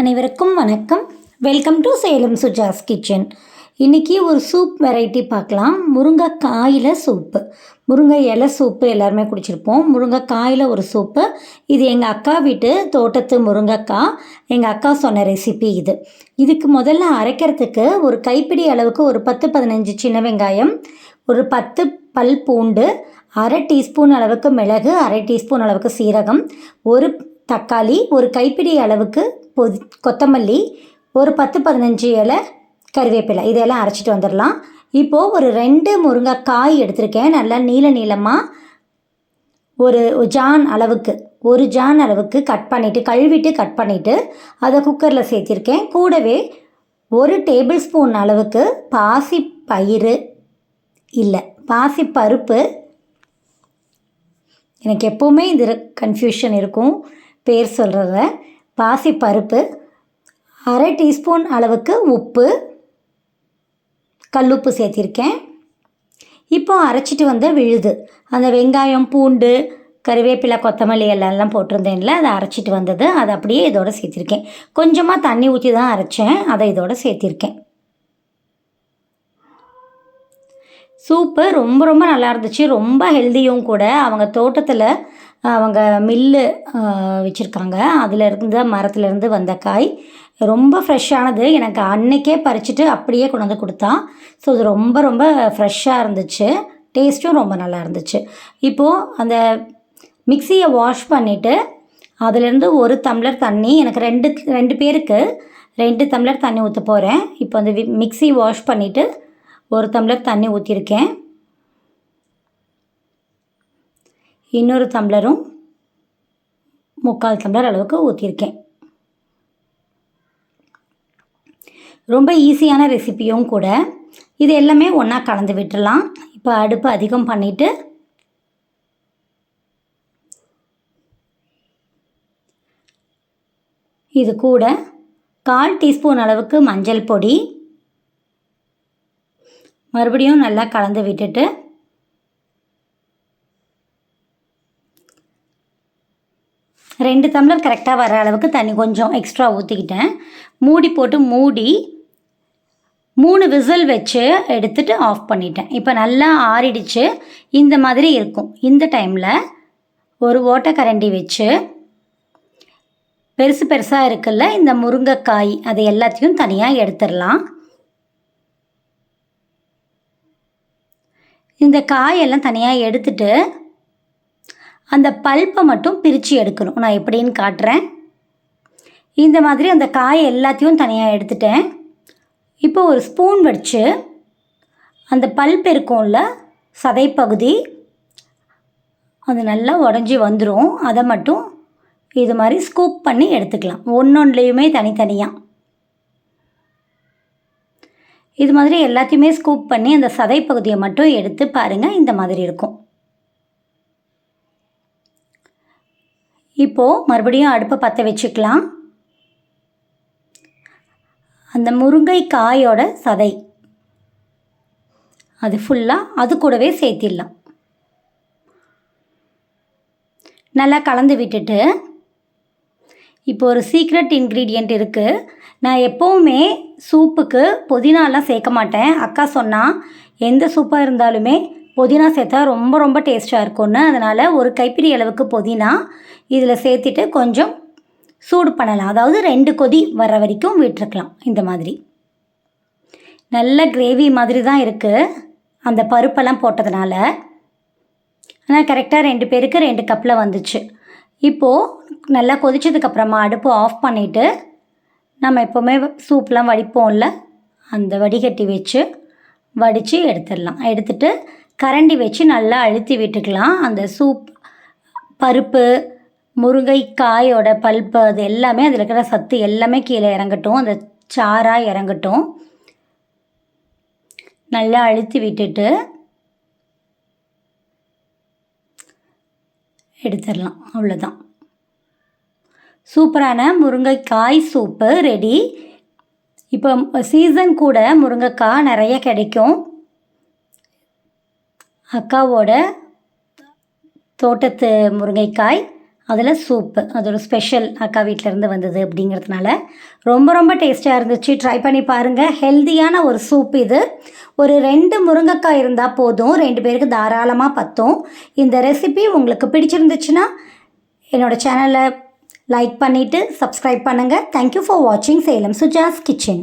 அனைவருக்கும் வணக்கம். Welcome to Salem Suja's kitchen இன்றைக்கி ஒரு சூப் வெரைட்டி பார்க்கலாம். முருங்கைக்காயில் சூப்பு முருங்கை இலை சூப்பு எல்லாருமே குடிச்சிருப்போம். முருங்கைக்காயில் ஒரு சூப்பு இது எங்கள் அக்கா வீட்டு தோட்டத்து முருங்கைக்காய். எங்கள் அக்கா சொன்ன ரெசிபி இது. இதுக்கு முதல்ல அரைக்கிறதுக்கு ஒரு கைப்பிடி அளவுக்கு ஒரு பத்து பதினஞ்சு சின்ன வெங்காயம் ஒரு பத்து பல் பூண்டு அரை டீஸ்பூன் அளவுக்கு மிளகு அரை டீஸ்பூன் அளவுக்கு சீரகம் ஒரு தக்காளி ஒரு கைப்பிடி அளவுக்கு பொதி கொத்தமல்லி ஒரு பத்து பதினஞ்சு இலை கருவேப்பிலை. இதையெல்லாம் அரைச்சிட்டு வந்துடலாம். இப்போது ஒரு ரெண்டு முருங்கைக்காய் எடுத்திருக்கேன். நல்லா நீள நீளமாக ஒரு ஜான் அளவுக்கு ஒரு ஜான் அளவுக்கு கட் பண்ணிவிட்டு கழுவிட்டு கட் பண்ணிவிட்டு அதை குக்கரில் சேர்த்திருக்கேன். கூடவே ஒரு டேபிள் ஸ்பூன் அளவுக்கு பாசி பயிறு இல்லை பாசி பருப்பு. எனக்கு எப்போவுமே இது கன்ஃபியூஷன் இருக்கும். பேர் சொல்கிறத பாசி பருப்பு அரை டீஸ்பூன் அளவுக்கு உப்பு கல்லுப்பு சேர்த்திருக்கேன். இப்போ அரைச்சிட்டு வந்த விழுது. அந்த வெங்காயம் பூண்டு கருவேப்பிலை கொத்தமல்லி எல்லாம் போட்டிருந்தேன்ல அதை அரைச்சிட்டு வந்தது. அதை அப்படியே இதோட சேர்த்திருக்கேன். கொஞ்சமாக தண்ணி ஊற்றி தான் அரைச்சேன். அதை இதோட சேர்த்திருக்கேன். சூப்பு ரொம்ப ரொம்ப நல்லா இருந்துச்சு. ரொம்ப ஹெல்த்தியும் கூட. அவங்க தோட்டத்தில் அவங்க மில்லு வச்சுருக்காங்க. அதில் இருந்த மரத்துலேருந்து வந்த காய். ரொம்ப ஃப்ரெஷ்ஷானது. எனக்கு அன்னைக்கே பறிச்சுட்டு அப்படியே கொண்டு வந்து கொடுத்தான். ஸோ இது ரொம்ப ரொம்ப ஃப்ரெஷ்ஷாக இருந்துச்சு. டேஸ்ட்டும் ரொம்ப நல்லா இருந்துச்சு. இப்போது அந்த மிக்சியை வாஷ் பண்ணிவிட்டு அதுலேருந்து ஒரு டம்ளர் தண்ணி எனக்கு ரெண்டு ரெண்டு பேருக்கு ரெண்டு டம்ளர் தண்ணி ஊற்ற போகிறேன் இப்போ அந்த மிக்சி வாஷ் பண்ணிவிட்டு ஒரு டம்ளர் தண்ணி ஊற்றிருக்கேன் இன்னொரு டம்ளரும் முக்கால் டம்ளர் அளவுக்கு ஊற்றிருக்கேன் ரொம்ப ஈஸியான ரெசிப்பியும் கூட இது எல்லாமே ஒன்றா கலந்து விட்டுடலாம். இப்போ அடுப்பு அதிகம் பண்ணிவிட்டு இது கூட கால் டீஸ்பூன் அளவுக்கு மஞ்சள் பொடி. மறுபடியும் நல்லா கலந்து விட்டுட்டு ரெண்டு டம்ளர் கரெக்டாக வர அளவுக்கு தண்ணி கொஞ்சம் எக்ஸ்ட்ரா ஊற்றிக்கிட்டேன் மூடி போட்டு மூடி மூணு விசில் வச்சு எடுத்துகிட்டு ஆஃப் பண்ணிட்டேன். இப்போ நல்லா ஆறிடுச்சு. இந்த மாதிரி இருக்கும். இந்த டைமில் ஒரு ஓட்டக்கரண்டி வச்சு பெருசு பெருசாக இருக்குல்ல இந்த முருங்கைக்காய் அதை எல்லாத்தையும் தனியாக எடுத்துடலாம். இந்த காயெல்லாம் தனியாக எடுத்துட்டு அந்த பல்ப்பை மட்டும் பிரித்து எடுக்கணும். நான் எப்படின்னு காட்டுறேன். இந்த மாதிரி அந்த காய் எல்லாத்தையும் தனியாக எடுத்துட்டேன். இப்போ ஒரு ஸ்பூன் வச்சு அந்த பல்ப் இருக்கும்ல சதைப்பகுதி அது நல்லா உடஞ்சி வந்துடும் அதை மட்டும் இது மாதிரி ஸ்கூப் பண்ணி எடுத்துக்கலாம். ஒன்றொன்றுலேயுமே தனித்தனியாக இது மாதிரி எல்லாத்தையுமே ஸ்கூப் பண்ணி அந்த சதைப்பகுதியை மட்டும் எடுத்து பாருங்கள் இந்த மாதிரி இருக்கும். இப்போது மறுபடியும் அடுப்பை பற்ற வச்சுக்கலாம். அந்த முருங்கை காயோட சதை. அது ஃபுல்லாக அது கூடவே சேர்த்திடலாம். நல்லா கலந்து விட்டுட்டு இப்போ ஒரு சீக்ரெட் இன்க்ரீடியண்ட் இருக்குது நான் எப்போவுமே சூப்புக்கு புதினாலாம் சேர்க்க மாட்டேன். அக்கா சொன்னால் எந்த சூப்பாக இருந்தாலுமே புதினா சேர்த்தா ரொம்ப ரொம்ப டேஸ்ட்டாக இருக்கும்னு. அதனால் ஒரு கைப்பிடி அளவுக்கு புதினா இதில் சேர்த்துட்டு கொஞ்சம் சூடு பண்ணலாம். அதாவது ரெண்டு கொதி வர வரைக்கும் விட்டுருக்கலாம் இந்த மாதிரி. நல்ல கிரேவி மாதிரி தான் இருக்குது அந்த பருப்பெல்லாம் போட்டதுனால. ஆனால் கரெக்டாக ரெண்டு பேருக்கு ரெண்டு கப்பில் வந்துச்சு. இப்போது நல்லா கொதிச்சதுக்கப்புறமா அடுப்பு ஆஃப் பண்ணிவிட்டு நம்ம எப்போவுமே சூப்லாம் வடிப்போம்ல? அந்த வடிகட்டி வச்சு வடித்து எடுத்துடலாம். எடுத்துகிட்டு கரண்டி வச்சு நல்லா அழுத்தி விட்டுக்கலாம். அந்த சூப் பருப்பு முருங்கைக்காயோட பல்ப்பு அது எல்லாமே அதில் இருக்கிற சத்து எல்லாமே கீழே இறங்கட்டும். அந்த சாராக இறங்கட்டும். நல்லா அழுத்தி விட்டுட்டு எடுத்துடலாம். அவ்வளோதான் சூப்பரான முருங்கைக்காய் சூப்பு ரெடி. இப்போ சீசன் கூட முருங்கைக்காய் நிறைய கிடைக்கும். அக்காவோட தோட்டத்து முருங்கைக்காய் அதில் சூப்பு அது ஒரு ஸ்பெஷல் அக்கா வீட்டிலேருந்து வந்தது அப்படிங்கிறதுனால ரொம்ப ரொம்ப டேஸ்ட்டாக இருந்துச்சு. ட்ரை பண்ணி பாருங்கள் ஹெல்த்தியான ஒரு சூப் இது. ஒரு ரெண்டு முருங்கைக்காய் இருந்தால் போதும். ரெண்டு பேருக்கு தாராளமாக பத்தும். இந்த ரெசிபி உங்களுக்கு பிடிச்சிருந்துச்சுன்னா என்னோடய சேனலை லைக் பண்ணிவிட்டு சப்ஸ்கிரைப் பண்ணுங்கள் தேங்க்யூ ஃபார் வாட்சிங் சேலம் சுஜாஸ் கிச்சன்